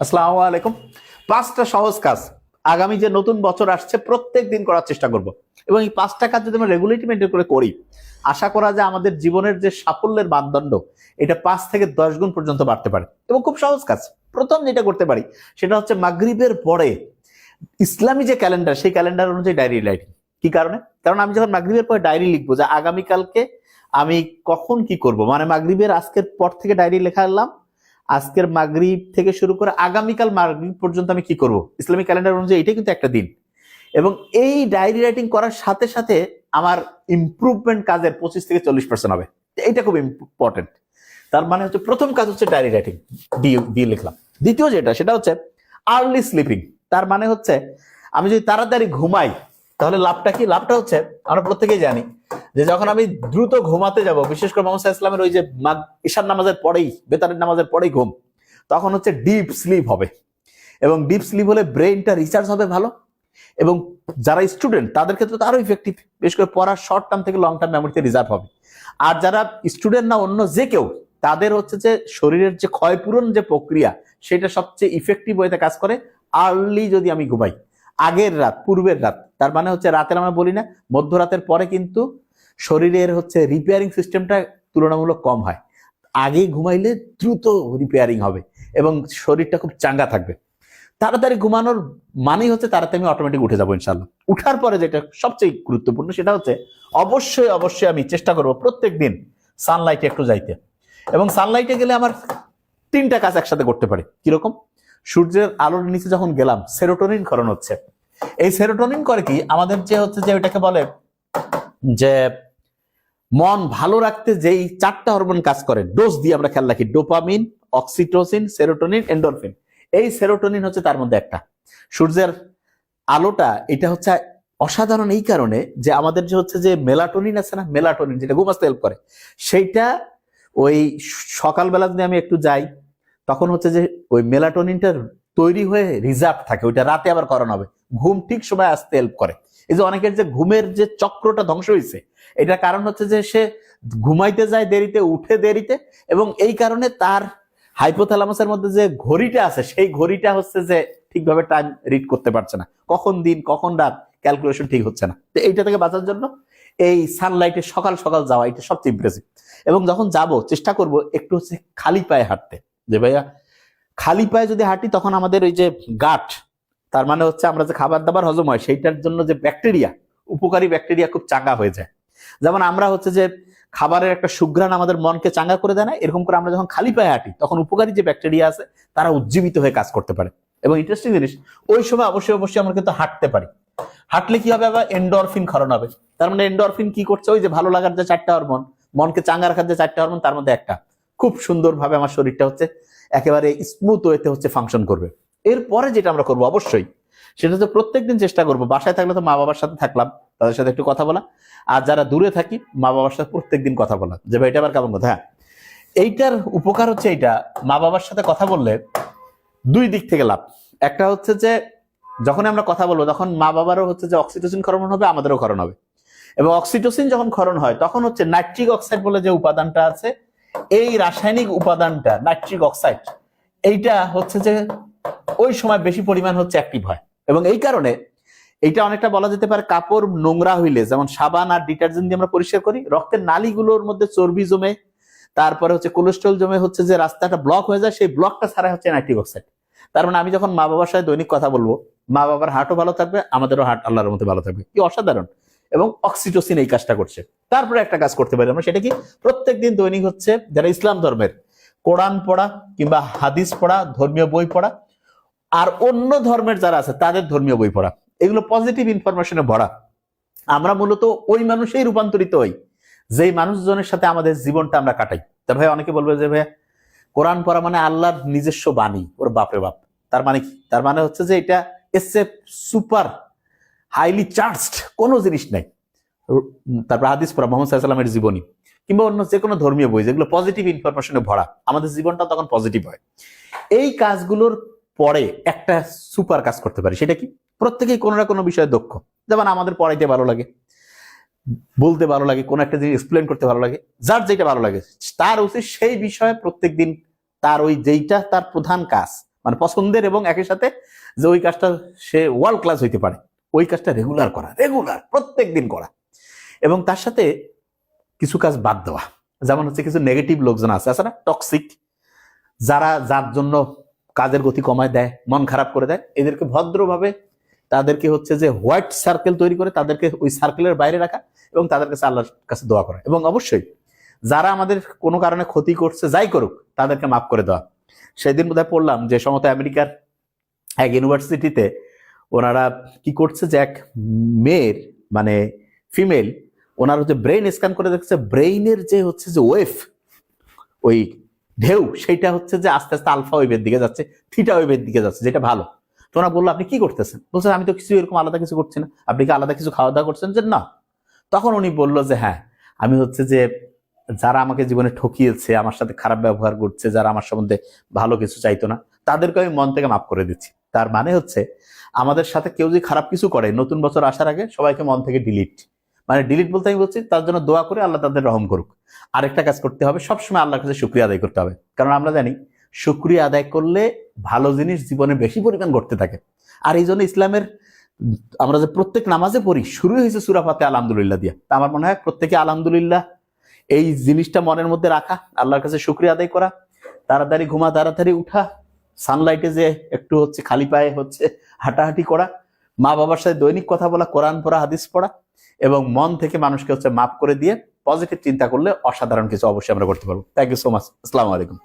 আসসালামু আলাইকুম। পাঁচটা সহজ কাজ। আগামী যে নতুন বছর আসছে, প্রত্যেক দিন করার চেষ্টা করব। এবং এই পাঁচটা কাজ যদি আমরা রেগুলেটি মেনটেন করে করি, আশা করা যায় আমাদের জীবনের যে সাফল্যের মানদণ্ড, এটা পাঁচ থেকে দশ গুণ পর্যন্ত বাড়তে পারে। এবং খুব সহজ কাজ। প্রথম যেটা করতে পারি, সেটা হচ্ছে মাগরিবের পরে ইসলামী যে ক্যালেন্ডার সেই ক্যালেন্ডার অনুযায়ী ডায়েরি লাইটিং কি কারণে? কারণ আমি যখন মাগরিবের পরে ডায়েরি লিখব, যে আগামীকালকে আমি কখন কি করব? মানে মাগরিবের আজকের পর থেকে ডায়েরি লেখা এলাম আজকের মাগরিব থেকে শুরু করে আগামীকাল মাগরিব পর্যন্ত আমি কি করব? ইসলামিক ক্যালেন্ডার অনুযায়ী এটাই কিন্তু একটা দিন। এবং এই ডায়েরি রাইটিং করার সাথে সাথে আমার ইমপ্রুভমেন্ট কাজের পঁচিশ থেকে চল্লিশ পার্সেন্ট হবে। এইটা খুব ইম্পর্টেন্ট তার মানে হচ্ছে প্রথম কাজ হচ্ছে ডায়েরি রাইটিং দিয়ে লিখলাম। দ্বিতীয় যেটা, সেটা হচ্ছে আর্লি স্লিপিং তার মানে হচ্ছে আমি যদি তাড়াতাড়ি ঘুমাই, তাহলে লাভটা কি? লাভটা হচ্ছে আমরা প্রত্যেকেই জানি যে যখন আমি দ্রুত ঘুমাতে যাব, বিশেষ করে মোহাম্মদ ইসলামের ওই যে ঈশার নামাজের পরেই, বেতারের নামাজের পরেই ঘুম, তখন হচ্ছে ডিপ স্লিপ হবে। এবং ডিপ স্লিপ হলে ব্রেইনটা রিচার্জ হবে ভালো, এবং যারা স্টুডেন্ট, তাদের ক্ষেত্রে তো আরও ইফেক্টিভ বিশেষ করে পড়ার শর্ট টার্ম থেকে লং টার্ম মেমোরিতে রিজার্ভ হবে। আর যারা স্টুডেন্ট না, অন্য যে কেউ, তাদের হচ্ছে যে শরীরের যে ক্ষয়পূরণ যে প্রক্রিয়া, সেটা সবচেয়ে ইফেক্টিভ ওয়েতে কাজ করে আর্লি যদি আমি ঘুমাই, আগের রাত, পূর্বের রাত, তার মানে হচ্ছে রাতের আমরা বলি না, মধ্যরাতের পরে কিন্তু শরীরের হচ্ছে রিপেয়ারিং সিস্টেমটা তুলনামূলক কম হয়। আগে ঘুমাইলে দ্রুত রিপেয়ারিং হবে এবং শরীরটা খুব চাঙ্গা থাকবে। তাড়াতাড়ি ঘুমানোর মানেই হচ্ছে তাড়াতাড়ি আমি অটোমেটিক উঠে যাব ইনশাল্লাহ উঠার পরে যেটা সবচেয়ে গুরুত্বপূর্ণ সেটা হচ্ছে অবশ্যই অবশ্যই আমি চেষ্টা করব প্রত্যেক দিন সানলাইটে একটু যাইতে। এবং সানলাইটে গেলে আমার তিনটা কাজ একসাথে করতে পারি। কীরকম সূর্যের আলোর নিচে যখন গেলাম সেরোটোনিন ক্ষরণ হচ্ছে। এই সেরোটোনিন করে কি? আমাদের যে হচ্ছে যে ওইটাকে বলে যে মন ভালো রাখতে যেই চারটা হরমোন কাজ করে, ডোজ দিয়ে আমরা খেয়াল রাখি, ডোপামিন, অক্সিটোসিন, সেরোটোনিন, এন্ডোরফিন। এই সেরোটোনিন হচ্ছে তার মধ্যে একটা। সূর্যের আলোটা, এটা হচ্ছে অসাধারণ এই কারণে যে আমাদের যে হচ্ছে যে মেলাটোনিন আছে না, মেলাটোনিন যেটা ঘুমাতে হেল্প করে, সেইটা ওই সকালবেলা যদি আমি একটু যাই, তখন হচ্ছে যে ওই মেলাটোনিনটা তৈরি হয়ে রিজার্ভ থাকে, ওইটা রাতে আবার করানো হবে। ঘুম ঠিক সময় আসতে হেল্প করে। এই যে অনেকের যে ঘুমের যে চক্রটা ধ্বংস হয়েছে, এটার কারণ হচ্ছে যে সে ঘুমাইতে যায় দেরিতে, উঠে দেরিতে এবং এই কারণে তার হাইপোথ্যালামাসের মধ্যে যে ঘড়িটা আছে, সেই ঘড়িটা হচ্ছে যে ঠিকভাবে টাইম রিড করতে পারছে না। কখন দিন, কখন রাত ক্যালকুলেশন ঠিক হচ্ছে না। তো এইটা থেকে বাঁচার জন্য এই সানলাইটে সকাল সকাল যাওয়া, এটা সবচেয়ে ইমপ্রেসিভ এবং যখন যাব, চেষ্টা করব একটু হচ্ছে খালি পায়ে হাঁটতে। যে ভাইয়া, খালি পায়ে যদি হাঁটি, তখন আমাদের ওই যে গাট তার মানে হচ্ছে আমরা যে খাবার দাবার হজম হয়, সেইটার জন্য যে ব্যাকটেরিয়া, উপকারী ব্যাকটেরিয়া খুব চাঙ্গা হয়ে যায়। যেমন আমরা হচ্ছে যে খাবারের একটা সুঘ্রাণ আমাদের মনকে চাঙ্গা করে দেয় না, এরকম করে আমরা যখন খালি পায়ে হাঁটি, তখন উপকারী যে ব্যাকটেরিয়া আছে, তারা উজ্জীবিত হয়ে কাজ করতে পারে। এবং ইন্টারেস্টিং জিনিস, ওই সময় অবশ্যই অবশ্যই আমরা কিন্তু হাঁটতে পারি। হাঁটলে কি হবে আবার? এন্ডরফিন ক্ষরণ হবে। তার মানে এন্ডরফিন কি করছে? ওই যে ভালো লাগার যে চারটা হরমোন মনকে চাঙ্গা রাখার যে চারটা হরমোন তার মধ্যে একটা। খুব সুন্দরভাবে আমার শরীরটা হচ্ছে একেবারে স্মুথ ওয়েতে হচ্ছে ফাংশন করবে। এরপরে যেটা আমরা করব অবশ্যই, সেটা হচ্ছে প্রত্যেকদিন চেষ্টা করব। বাসায় থাকলে তো মা বাবার সাথে থাকলাম, তাদের সাথে একটু কথা বলা। আর যারা দূরে থাকি, মা বাবার সাথে প্রত্যেকদিন কথা বলা। যে ভাই, এটা আবার কেমন কথা? হ্যাঁ এইটার উপকার হচ্ছে এইটা, মা বাবার সাথে কথা বললে দুই দিক থেকে লাভ। একটা হচ্ছে যে যখন আমরা কথা বলব, তখন মা বাবারও হচ্ছে যে অক্সিটোসিন ক্ষরণ হবে, আমাদেরও ক্ষরণ হবে। এবং অক্সিটোসিন যখন ক্ষরণ হয়, তখন হচ্ছে নাইট্রিক অক্সাইড বলে যে উপাদানটা আছে, এই রাসায়নিক উপাদানটা, নাইট্রিক অক্সাইড, এইটা হচ্ছে যে ওই সময় বেশি পরিমাণ হচ্ছে অ্যাক্টিভ হয়। এবং এই কারণে এইটা অনেকটা বলা যেতে পারে কাপড় নোংরা হইলে, যেমন সাবান আর ডিটারজেন্ট দিয়ে আমরা পরিষ্কার করি, রক্তের নালীগুলোর মধ্যে চর্বি জমে, তারপরে হচ্ছে কোলেস্ট্রল জমে হচ্ছে যে রাস্তাটা ব্লক হয়ে যায়, সেই ব্লকটা ছাড়া হচ্ছে নাইট্রিক অক্সাইড তার মানে আমি যখন মা বাবার সাথে দৈনিক কথা বলব, মা বাবার হার্টও ভালো থাকবে, আমাদেরও হার্ট আল্লাহর মধ্যে ভালো থাকবে। কি অসাধারণ! এবং অক্সিটোসিন এই কাজটা করছে। তারপরে একটা কাজ করতে পারি আমরা, সেটা কি? প্রত্যেকদিন দৈনিক হচ্ছে, যারা ইসলাম ধর্মের, কোরআন পড়া কিংবা হাদিস পড়া, ধর্মীয় বই পড়া আর অন্য ধর্মের যারা আছে, তাদের ধর্মীয় বই পড়া। এগুলো পজিটিভ ইনফরমেশনে ভরা। আমরা মূলত ওই মানুষেই রূপান্তরিত হই, যেই মানুষজনের সাথে আমাদের জীবনটা আমরা কাটাই। তা ভাই, অনেকে বলবে যে ভাইয়া, কোরআন পড়া মানে আল্লাহর নিজস্ব বাণী, ওর বাপরে বাপ। তার মানে কি? তার মানে হচ্ছে যে এটা এসে সুপার, হাইলি চার্জড, কোনো জিনিস নাই। তারপর হাদিস পড়া, মোহাম্মদ সাল্লামের জীবনী, কিংবা অন্য যে কোনো ধর্মীয় বই, যেগুলো পজিটিভ ইনফরমেশনে ভরা। আমাদের জীবনটা তখন পজিটিভ হয়। এই কাজগুলোর পরে একটা সুপার কাজ করতে পারি। সেটা কি? প্রত্যেকেই কোনো না কোনো বিষয়ে দক্ষ। যেমন আমাদের পড়াইতে ভালো লাগে, বলতে ভালো লাগে, কোনো একটা জিনিস এক্সপ্লেন করতে ভালো লাগে, যার যেটা ভালো লাগে, তার উচিত সেই বিষয়ে প্রত্যেক দিন তার ওই যেইটা তার প্রধান কাজ মানে পছন্দের এবং একই সাথে যে ওই কাজটা সে ওয়ার্ল্ড ক্লাস হইতে পারে, ওই কাজটা রেগুলার করা রেগুলার প্রত্যেক দিন করা। এবং তার সাথে কিছু কাজ বাদ দেওয়া, যেমন হচ্ছে কিছু নেগেটিভ লোকজন আছে আছে না? টক্সিক যারা যার জন্য কাজের গতি কমায় দেয়, মন খারাপ করে দেয়, এদেরকে ভদ্রভাবে তাদেরকে হচ্ছে যে হোয়াইট সার্কেল তৈরি করে তাদেরকে ওই সার্কেলের বাইরে রাখা এবং তাদের কাছে আল্লাহর কাছে দোয়া করা। এবং অবশ্যই যারা আমাদের কোনো কারণে ক্ষতি করছে, যাই করুক, তাদেরকে মাফ করে দেওয়া। সেদিন বোধহয় পড়লাম যে সমত আমেরিকার এক ইউনিভার্সিটিতে ওনারা কি করছে যে এক মেয়ের মানে ফিমেল ওনার হচ্ছে ব্রেন স্ক্যান করে দেখছে ব্রেইনের যে হচ্ছে যে ওয়েভ ওই ঢেউ, সেইটা হচ্ছে যে আস্তে আস্তে আলফা ওয়েভের দিকে যাচ্ছে, থিটা ওয়েভের দিকে যাচ্ছে, যেটা ভালো। তো ওরা বলল, আপনি কি করতেছেন? বলছেন আমি তো কিছু এরকম আলাদা কিছু করছি না। আপনি কি আলাদা কিছু খাওয়া দাওয়া করছেন? যে না। তখন উনি বলল যে হ্যাঁ আমি হচ্ছে যে, যারা আমাকে জীবনে ঠকিয়েছে, আমার সাথে খারাপ ব্যবহার করছে, যারা আমার সম্বন্ধে ভালো কিছু চাইতো না, তাদেরকে আমি মন থেকে মাফ করে দিচ্ছি। তার মানে হচ্ছে, আমাদের সাথে কেউ যদি খারাপ কিছু করে, নতুন বছর আসার আগে সবাইকে মন থেকে ডিলিট মানে ডিলিট বলতে আমি বলছি, তার জন্য দোয়া করে আল্লাহ তাদের রহম করুক। আরেকটা কাজ করতে হবে, সবসময় আল্লাহর কাছে শুক্রিয়া আদায় করতে হবে। কারণ আমরা জানি, শুক্রিয়া আদায় করলে ভালো জিনিস জীবনে বেশি পরিমাণ ঘটতে থাকে। আর এই জন্য ইসলামের, আমরা যে প্রত্যেক নামাজে পড়ি শুরু হয়েছে সুরাফাতে আলহামদুলিল্লাহ দিয়া। তা আমার মনে হয় প্রত্যেকে আলহামদুলিল্লাহ এই জিনিসটা মনের মধ্যে রাখা, আল্লাহর কাছে শুক্রিয়া আদায় করা, তাড়াতাড়ি ঘুমা, তাড়াতাড়ি উঠা সানলাইটে যে একটু হচ্ছে খালি পায়ে হচ্ছে হাঁটাহাঁটি করা মা বাবার সাথে দৈনিক কথা বলা, কোরআন পড়া, হাদিস পড়া এবং মন থেকে মানুষকে হচ্ছে মাফ করে দিয়ে পজিটিভ চিন্তা করলে অসাধারণ কিছু অবশ্যই আমরা করতে পারব। থ্যাংক ইউ সো মাচ আসসালামু আলাইকুম